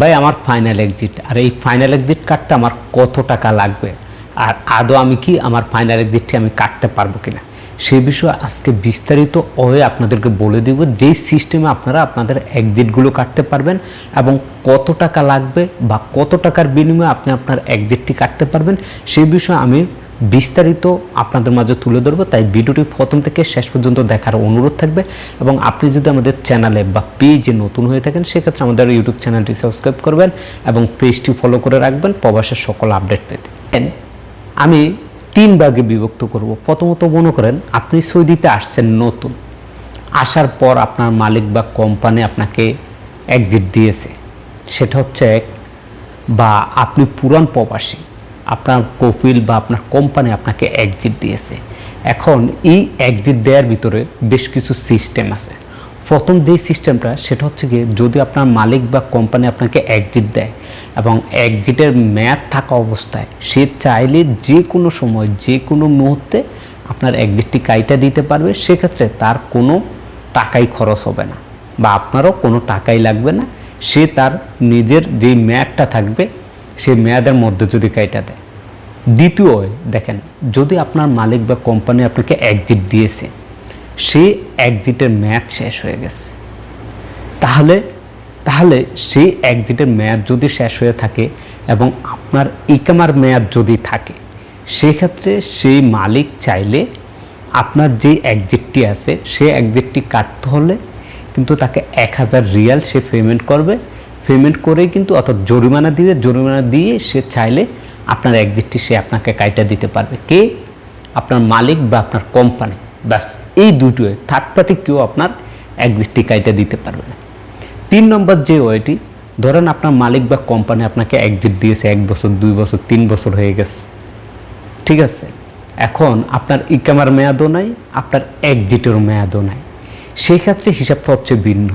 ভাই, আমার final exit আর এই ফাইনাল এক্সিট কাটতে আমার কত টাকা লাগবে? আর আদৌ আমি কি আমার ফাইনাল এক্সিটটি আমি কাটতে পারব কিনা? সে বিষয়ে আজকে বিস্তারিত হয়ে আপনাদেরকে বলে দিব যেই সিস্টেমে আপনারা আপনাদের এক্সিটগুলো কাটতে পারবেন এবং কত টাকা লাগবে বা কত টাকার বিনিময়ে আপনি আপনার এক্সিটটি কাটতে পারবেন। সে বিষয়ে আমি বিস্তারিত আপনাদের মাঝে তুলে ধরবো, তাই ভিডিওটি প্রথম থেকে শেষ পর্যন্ত দেখার অনুরোধ থাকবে। এবং আপনি যদি আমাদের চ্যানেলে বা পেজে নতুন হয়ে থাকেন, সেক্ষেত্রে আমাদের ইউটিউব চ্যানেলটি সাবস্ক্রাইব করবেন এবং পেজটি ফলো করে রাখবেন প্রবাসের সকল আপডেট পেতে। আমি তিন ভাগে বিভক্ত করব। প্রথমত মনে করেন, আপনি সৌদিতে আসছেন নতুন। আসার পর আপনার মালিক বা কোম্পানি আপনাকে একজিট দিয়েছে। সেটা হচ্ছে এক, বা আপনি পুরান প্রবাসী। আপনার কপিল বা আপনার কোম্পানি আপনাকে এক্সিট দিয়েছে। এখন এই এক্সিট দেওয়ার ভিতরে বেশ কিছু সিস্টেম আছে। প্রথম যেই সিস্টেমটা সেটা হচ্ছে গিয়ে যদি আপনার মালিক বা কোম্পানি আপনাকে এক্সিট দেয় এবং এক্সিটের মেয়াদ থাকা অবস্থায় সে চাইলে যে কোনো সময়, যে কোনো মুহূর্তে আপনার এক্সিটটি কাইটা দিতে পারবে। সেক্ষেত্রে তার কোনো টাকাই খরচ হবে না বা আপনারও কোনো টাকাই লাগবে না। সে তার নিজের যেই মেয়াদটা থাকবে সেই মেয়াদের মধ্যে যদি কাইটা দেয়। দ্বিতীয় দেখেন, যদি আপনার মালিক বা কোম্পানি আপনাকে এক্সিট দিয়েছে সেই এক্সিটের মেয়াদ শেষ হয়ে গেছে। তাহলে তাহলে সেই এক্সিটের মেয়াদ যদি শেষ হয়ে থাকে এবং আপনার ইকামার মেয়াদ যদি থাকে, সেক্ষেত্রে সেই মালিক চাইলে আপনার যে এক্সিটটি আছে সেই এক্সিটটি কাটতে হলে কিন্তু তাকে এক হাজার রিয়াল সে পেমেন্ট করবে পেমেন্ট করেই কিন্তু অর্থাৎ জরিমানা দিবে জরিমানা দিয়ে সে চাইলে আপনার এক্সিটটি সে আপনাকে কাইটা দিতে পারবে। কে? আপনার মালিক বা আপনার কোম্পানি ব্যাস, এই দুটোই। থার্ড পার্টি কেউ আপনার এক্সিটটি কাইটা দিতে পারবে না। তিন নম্বর যে ওয়েটি, ধরেন আপনার মালিক বা কোম্পানি আপনাকে এক্সিট দিয়েছে এক বছর, দুই বছর, তিন বছর হয়ে গেছে। ঠিক আছে? এখন আপনার ইকামার মেয়াদও নাই, আপনার এক্সিটেরও মেয়াদও নাই। সেই ক্ষেত্রে হিসাবটা হচ্ছে ভিন্ন।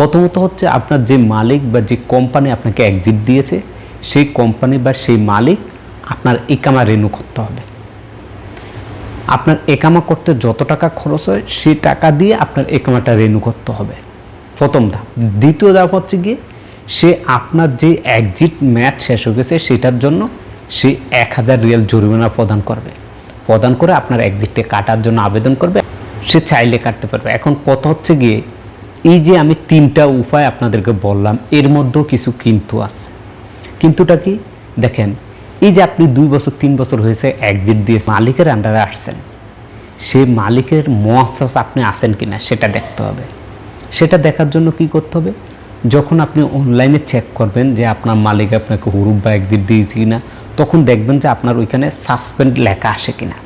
প্রথমত হচ্ছে আপনার যে মালিক বা যে কোম্পানি আপনাকে এক্সিট দিয়েছে, সেই কোম্পানি বা সেই মালিক আপনার একামা রেনু করতে হবে। আপনার একামা করতে যত টাকা খরচ হয়, সেই টাকা দিয়ে আপনার একামাটা রেনু করতে হবে। প্রথম ধাপ। দ্বিতীয় ধাপ হচ্ছে গিয়ে, সে আপনার যে এক্সিট ম্যাচ শেষ হয়ে গেছে, সেটার জন্য সে এক হাজার রিয়াল জরিমানা প্রদান করবে। প্রদান করে আপনার এক্সিটে কাটার জন্য আবেদন করবে। সে চাইলে কাটতে পারবে। এখন কত হচ্ছে গিয়ে এই যে আমি তিনটা উপায় আপনাদেরকে বললাম, এর মধ্যেও কিছু কিন্তু আছে। কিন্তুটা কি? দেখেন, এই যে আপনি দুই বছর, তিন বছর হয়েছে একজিট দিয়ে মালিকের আন্ডারে আসছেন। সে মালিকের মহাসাস আপনি আছেন কিনা সেটা দেখতে হবে। সেটা দেখার জন্য কি করতে হবে? যখন আপনি অনলাইনে চেক করবেন যে আপনার মালিক আপনাকে হুরুপ বা একদিন দিয়েছে কি না তখন দেখবেন যে আপনার ওইখানে সাসপেন্ড লেখা আসে কিনা।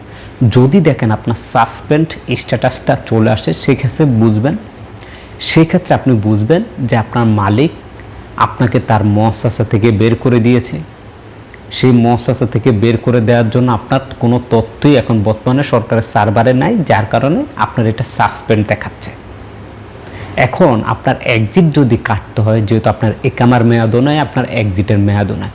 যদি দেখেন আপনার সাসপেন্ড স্ট্যাটাসটা চলে আসে, সেক্ষেত্রে বুঝবেন সেক্ষেত্রে আপনি বুঝবেন যে আপনার মালিক আপনাকে তার মহাসাসা থেকে বের করে দিয়েছে। সেই মহাসাসা থেকে বের করে দেওয়ার জন্য আপনার কোনো তথ্যই এখন বর্তমানে সরকারের সার্ভারে নাই, যার কারণে আপনার এটা সাসপেন্ড দেখাচ্ছে। এখন আপনার একজিট যদি কাটতে হয়, যেহেতু আপনার একামার মেয়াদও নয় আপনার একজিটের মেয়াদও নয়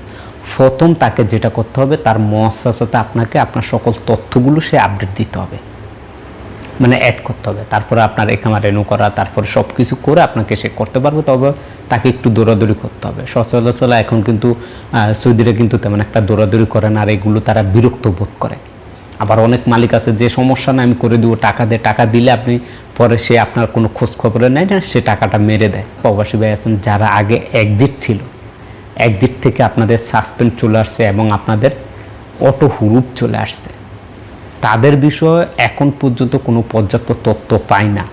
প্রথম তাকে যেটা করতে হবে, তার মহাসাসাতে আপনাকে আপনার সকল তথ্যগুলো সে আপডেট দিতে হবে। মানে অ্যাড করতে হবে। তারপরে আপনার একামা রেনু করা, তারপরে সব কিছু করে আপনাকে সে করতে পারবে, তবে তাকে একটু দৌড়াদৌড়ি করতে হবে। সচরাচর এখন কিন্তু সৌদিরা কিন্তু তেমন একটা দৌড়াদৌড়ি করে না, আর এগুলো তারা বিরক্ত বোধ করে। আবার অনেক মালিক আছে, যে সমস্যা না আমি করে দেবো, টাকা দিয়ে টাকা দিলে আপনি পরে সে আপনার কোনো খোঁজ খবরে নেয় না, সে টাকাটা মেরে দেয়। প্রবাসী ভাই আছেন, যারা আগে একজিট ছিল একদিক থেকে আপনাদের সাসপেন্ড চলে আসছে এবং আপনাদের অটো হুরুপ চলে আসছে। তাদের বিষয়ে এখন পর্যন্ত কোনো পর্যাপ্ত তথ্য পাই না।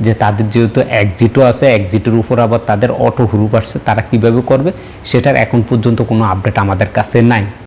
যে তাদের যেহেতু একজিটও আছে, একজিটের উপর আবার তাদের অটো হুরুপ আসছে তারা কীভাবে করবে, সেটার এখন পর্যন্ত কোনো আপডেট আমাদের কাছে নাই।